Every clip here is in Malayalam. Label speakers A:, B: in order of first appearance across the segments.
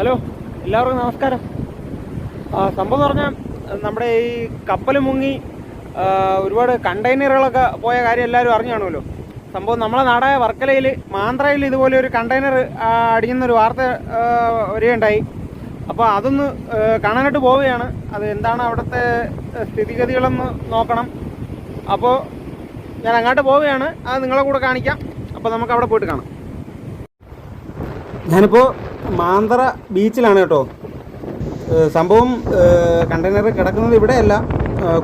A: ഹലോ എല്ലാവർക്കും നമസ്കാരം. സംഭവം എന്ന് പറഞ്ഞാൽ നമ്മുടെ ഈ കപ്പൽ മുങ്ങി ഒരുപാട് കണ്ടെയ്നറുകളൊക്കെ പോയ കാര്യം എല്ലാവരും അറിഞ്ഞു കാണുമല്ലോ. സംഭവം നമ്മളെ നാടായ വർക്കലയിൽ മാന്ത്രയിൽ ഇതുപോലെ ഒരു കണ്ടെയ്നർ അടിഞ്ഞെന്നൊരു വാർത്ത വരികയുണ്ടായി. അപ്പോൾ അതൊന്ന് കാണാനായിട്ട് പോവുകയാണ്. അത് എന്താണ് അവിടുത്തെ സ്ഥിതിഗതികളെന്ന് നോക്കണം. അപ്പോൾ ഞാൻ അങ്ങോട്ട് പോവുകയാണ്. അത് നിങ്ങളെ കൂടെ കാണിക്കാം. അപ്പോൾ നമുക്ക് അവിടെ പോയിട്ട് കാണാം. ഞാനിപ്പോൾ മാന്തറ ബീച്ചിലാണ് കേട്ടോ. സംഭവം കണ്ടെയ്നർ കിടക്കുന്നത് ഇവിടെയല്ല.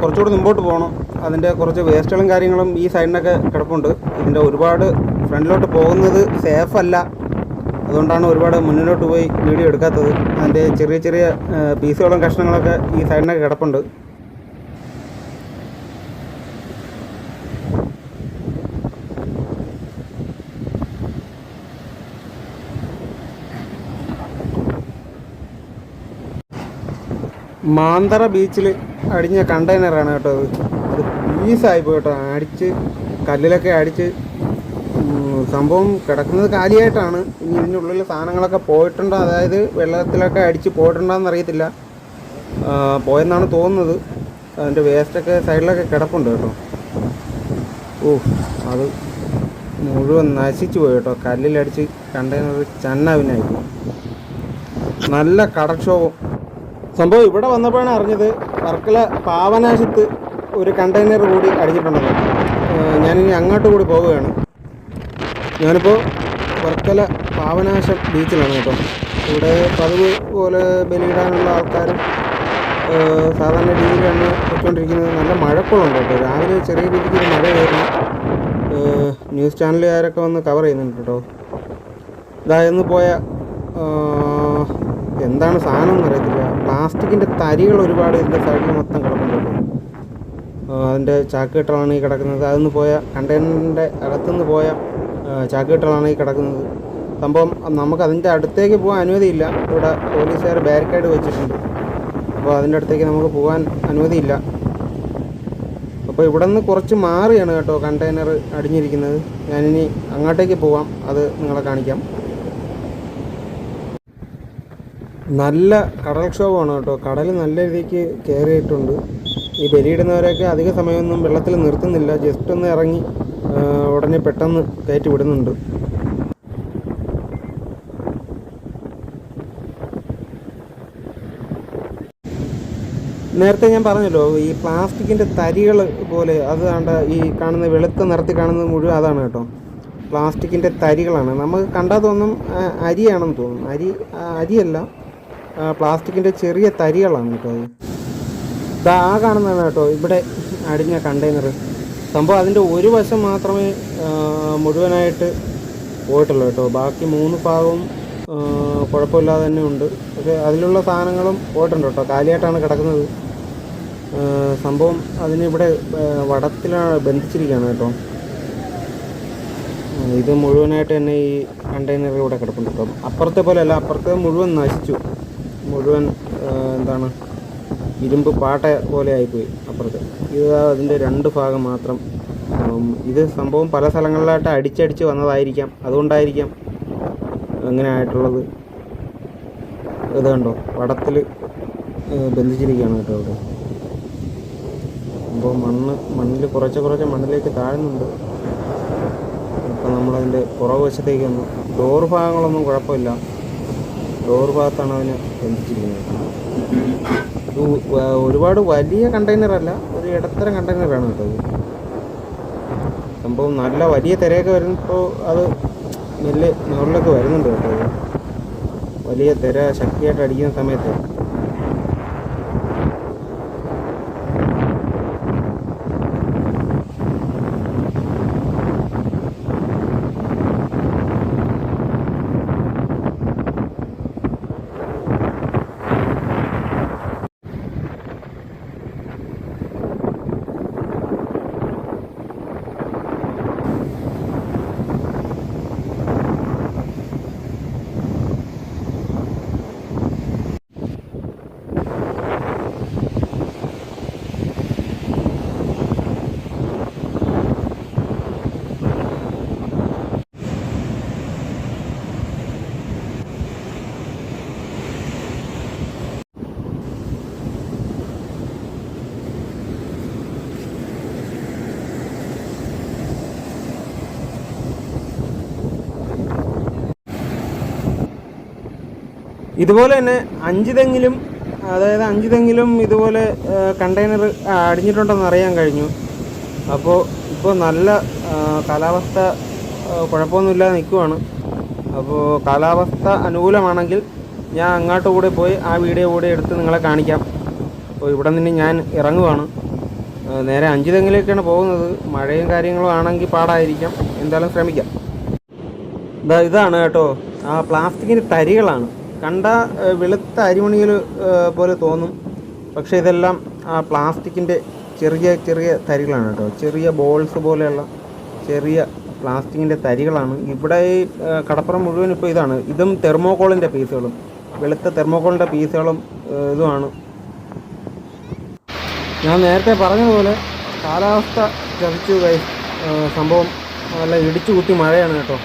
A: കുറച്ചുകൂടെ മുമ്പോട്ട് പോകണം അതിന്റെ കുറച്ച് വേസ്റ്റുകളും കാര്യങ്ങളും ഈ സൈഡിനൊക്കെ കിടപ്പുണ്ട്. ഇതിന്റെ ഒരുപാട് ഫ്രണ്ടിലോട്ട് പോകുന്നത് സേഫ് അല്ല. അതുകൊണ്ടാണ് ഒരുപാട് മുന്നിലോട്ട് പോയി വീഡിയോ എടുക്കാത്തത്. അതിന്റെ ചെറിയ ചെറിയ പീസുകളും കഷ്ണങ്ങളൊക്കെ ഈ സൈഡിനൊക്കെ കിടപ്പുണ്ട്. മാന്തറ ബീച്ചിൽ അടിഞ്ഞ കണ്ടെയ്നറാണ് കേട്ടോ അത്. പീസായി പോയി കേട്ടോ. അടിച്ച് കല്ലിലൊക്കെ അടിച്ച് സംഭവം കിടക്കുന്നത് കാലിയായിട്ടാണ്. ഇനി ഇതിന്റെ ഉള്ളിൽ സാധനങ്ങളൊക്കെ പോയിട്ടുണ്ടോ? അതായത് വെള്ളത്തിലൊക്കെ അടിച്ച് പോയിട്ടുണ്ടോയെന്ന് അറിയത്തില്ല. പോയെന്നാണ് തോന്നുന്നത്. അതിന്റെ വേസ്റ്റൊക്കെ സൈഡിലൊക്കെ കിടപ്പുണ്ട് കേട്ടോ. ഓ അത് മുഴുവൻ നശിച്ചു പോയി കേട്ടോ. കല്ലിലടിച്ച് കണ്ടെയ്നർ ചന്നാവിനായി. നല്ല കടക്ഷോഭം. സംഭവം ഇവിടെ വന്നപ്പോഴാണ് അറിഞ്ഞത് വർക്കല പാവനാശത്ത് ഒരു കണ്ടെയ്നർ കൂടി അടിഞ്ഞിട്ടുണ്ടെന്ന് ഏഹ് ഞാനിനി അങ്ങോട്ട് കൂടി പോവുകയാണ്. ഞാനിപ്പോൾ വർക്കല പാവനാശം ബീച്ചിലാണ് കേട്ടോ. ഇവിടെ പതിവ് പോലെ ബലിയിടാനുള്ള ആൾക്കാരും സാധാരണ രീതിയിലാണ് പൊയ്ക്കൊണ്ടിരിക്കുന്നത്. നല്ല മഴക്കുളുണ്ട് കേട്ടോ. രാവിലെ ചെറിയ രീതിക്ക് മഴയായിരുന്നു. ഏഹ് ന്യൂസ് ചാനലുകാരൊക്കെ വന്ന് കവർ ചെയ്യുന്നുണ്ട് കേട്ടോ. ഇതായിരുന്നു പോയ എന്താണ് സാധനം എന്ന് അറിയത്തില്ല പ്ലാസ്റ്റിക്കിന്റെ തരികൾ ഒരുപാട് ഇതിന്റെ സൈഡിൽ മൊത്തം കിടക്കുന്നുണ്ട് അതിന്റെ ചാക്കുകെട്ടുകളാണ് ഈ കിടക്കുന്നത്. അതിന്ന് പോയ കണ്ടെയ്നറിന്റെ അകത്തുനിന്ന് പോയ ചാക്കുകെട്ടുകളാണ് ഈ കിടക്കുന്നത്. സംഭവം നമുക്ക് അതിന്റെ അടുത്തേക്ക് പോകാൻ അനുമതിയില്ല. ഇവിടെ പോലീസുകാർ ബാരിക്കേഡ് വെച്ചിട്ടുണ്ട്. അപ്പോൾ അതിന്റെ അടുത്തേക്ക് നമുക്ക് പോകാൻ അനുമതിയില്ല. അപ്പോൾ ഇവിടെ നിന്ന് കുറച്ച് മാറിയാണ് കേട്ടോ കണ്ടെയ്നർ അടിഞ്ഞിരിക്കുന്നത്. ഞാനിനി അങ്ങോട്ടേക്ക് പോവാം. അത് നിങ്ങളെ കാണിക്കാം. നല്ല കടൽക്ഷോഭമാണ് കേട്ടോ. കടൽ നല്ല രീതിക്ക് കയറിയിട്ടുണ്ട്. ഈ ബലിയിടുന്നവരെയൊക്കെ അധിക സമയമൊന്നും വെള്ളത്തിൽ നിർത്തുന്നില്ല. ജസ്റ്റ് ഒന്ന് ഇറങ്ങി ഉടനെ പെട്ടെന്ന് കയറ്റി വിടുന്നുണ്ട്. നേരത്തെ ഞാൻ പറഞ്ഞല്ലോ ഈ പ്ലാസ്റ്റിക്കിന്റെ തരികൾ പോലെ അത് കണ്ട ഈ കാണുന്ന വെളുത്ത നിറത്തിൽ കാണുന്നത് മുഴുവൻ അതാണ് കേട്ടോ. പ്ലാസ്റ്റിക്കിന്റെ തരികളാണ്. നമുക്ക് കണ്ടാൽ തോന്നും അരിയാണെന്ന് തോന്നും അരി അരിയല്ല. പ്ലാസ്റ്റിക്കിന്റെ ചെറിയ തരികളാണ് കേട്ടോ അത്. ആ കാണുന്നതാണ് കേട്ടോ ഇവിടെ അടിഞ്ഞ കണ്ടെയ്നർ സംഭവം അതിന്റെ ഒരു വശം മാത്രമേ മുഴുവനായിട്ട് പോയിട്ടുള്ളൂ കേട്ടോ. ബാക്കി മൂന്ന് ഭാഗവും കുഴപ്പമില്ലാതെ തന്നെ ഉണ്ട്. പക്ഷേ അതിലുള്ള സാധനങ്ങളും പോയിട്ടുണ്ട് കേട്ടോ. കാലിയായിട്ടാണ് കിടക്കുന്നത്. സംഭവം അതിനിവിടെ വടത്തിലാണ് ബന്ധിച്ചിരിക്കുകയാണ് കേട്ടോ. ഇത് മുഴുവനായിട്ട് തന്നെ ഈ കണ്ടെയ്നർ ഇവിടെ കിടപ്പുണ്ട് കേട്ടോ. അപ്പുറത്തെ പോലെയല്ല അപ്പുറത്തെ മുഴുവൻ നശിച്ചു. മുഴുവൻ എന്താണ് ഇരുമ്പ് പാട്ട പോലെ ആയിപ്പോയി അപ്പുറത്ത്. ഇത് അതിന്റെ രണ്ട് ഭാഗം മാത്രം. ഇത് സംഭവം പല സ്ഥലങ്ങളിലായിട്ട് അടിച്ചടിച്ച് വന്നതായിരിക്കാം. അതുകൊണ്ടായിരിക്കാം അങ്ങനെ ആയിട്ടുള്ളത്. ഇത് കണ്ടോ വടത്തിൽ ബന്ധിച്ചിരിക്കുകയാണ് കേട്ടോ അവിടെ. അപ്പോൾ മണ്ണ് മണ്ണിൽ കുറച്ച് കുറച്ച് മണ്ണിലേക്ക് താഴുന്നുണ്ട്. അപ്പോൾ നമ്മളതിന്റെ പുറകുവശത്തേക്കൊന്നും ഡോർ ഭാഗങ്ങളൊന്നും കുഴപ്പമില്ല. ഡോർ ഭാഗത്താണ് അവന് ബന്ധിച്ചിരിക്കുന്നത്. ഒരുപാട് വലിയ കണ്ടെയ്നറല്ല ഒരു ഇടത്തരം കണ്ടെയ്നറാണ് കേട്ടോ സംഭവം നല്ല വലിയ തിരയൊക്കെ വരുമ്പോൾ അത് നെല്ല് മുകളിലൊക്കെ വരുന്നുണ്ട് കേട്ടോ വലിയ തിര ശക്തിയായിട്ട് അടിക്കുന്ന സമയത്ത്. ഇതുപോലെ തന്നെ അഞ്ച് തെങ്ങിലും അതായത് അഞ്ച് തെങ്ങിലും ഇതുപോലെ കണ്ടെയ്നർ അടിഞ്ഞിട്ടുണ്ടെന്ന് അറിയാൻ കഴിഞ്ഞു. അപ്പോൾ ഇപ്പോൾ നല്ല കാലാവസ്ഥ കുഴപ്പമൊന്നുമില്ലാതെ നിൽക്കുവാണ്. അപ്പോൾ കാലാവസ്ഥ അനുകൂലമാണെങ്കിൽ ഞാൻ അങ്ങോട്ട് കൂടെ പോയി ആ വീഡിയോ കൂടെ എടുത്ത് നിങ്ങളെ കാണിക്കാം. അപ്പോൾ ഇവിടെ നിന്ന് ഞാൻ ഇറങ്ങുവാണ്. നേരെ അഞ്ച് തെങ്ങിലേക്കാണ് പോകുന്നത്. മഴയും കാര്യങ്ങളും ആണെങ്കിൽ പാടായിരിക്കാം. എന്തായാലും ശ്രമിക്കാം. ഇതാ ഇതാണ് കേട്ടോ. ആ പ്ലാസ്റ്റിക്കിന്റെ തരികളാണ്. കണ്ട വെളുത്ത അരിമണികൾ പോലെ തോന്നും. പക്ഷേ ഇതെല്ലാം ആ പ്ലാസ്റ്റിക്കിന്റെ ചെറിയ ചെറിയ തരികളാണ് കേട്ടോ. ചെറിയ ബോൾസ് പോലെയുള്ള ചെറിയ പ്ലാസ്റ്റിക്കിന്റെ തരികളാണ്. ഇവിടെ ഈ കടപ്പുറം മുഴുവൻ ഇപ്പോൾ ഇതാണ്. ഇതും തെർമോകോളിന്റെ പീസുകളും. വെളുത്ത തെർമോകോളിന്റെ പീസുകളും ഇതുമാണ്. ഞാൻ നേരത്തെ പറഞ്ഞതുപോലെ കാലാവസ്ഥ ചതിച്ചു സംഭവം നല്ല ഇടിച്ചു കുത്തി മഴയാണ് കേട്ടോ.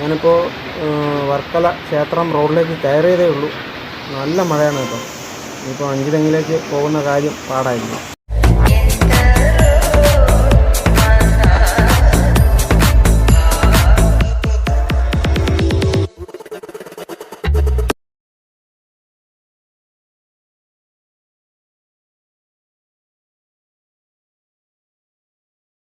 A: ഞാനിപ്പോൾ വർക്കല ക്ഷേത്രം റോഡിലേക്ക് കയറിയതേ ഉള്ളൂ. നല്ല മഴയാണ് കേട്ടോ. ഇപ്പോൾ അഞ്ചിലെങ്കിലേക്ക് പോകുന്ന കാര്യം പാടായിരിക്കും.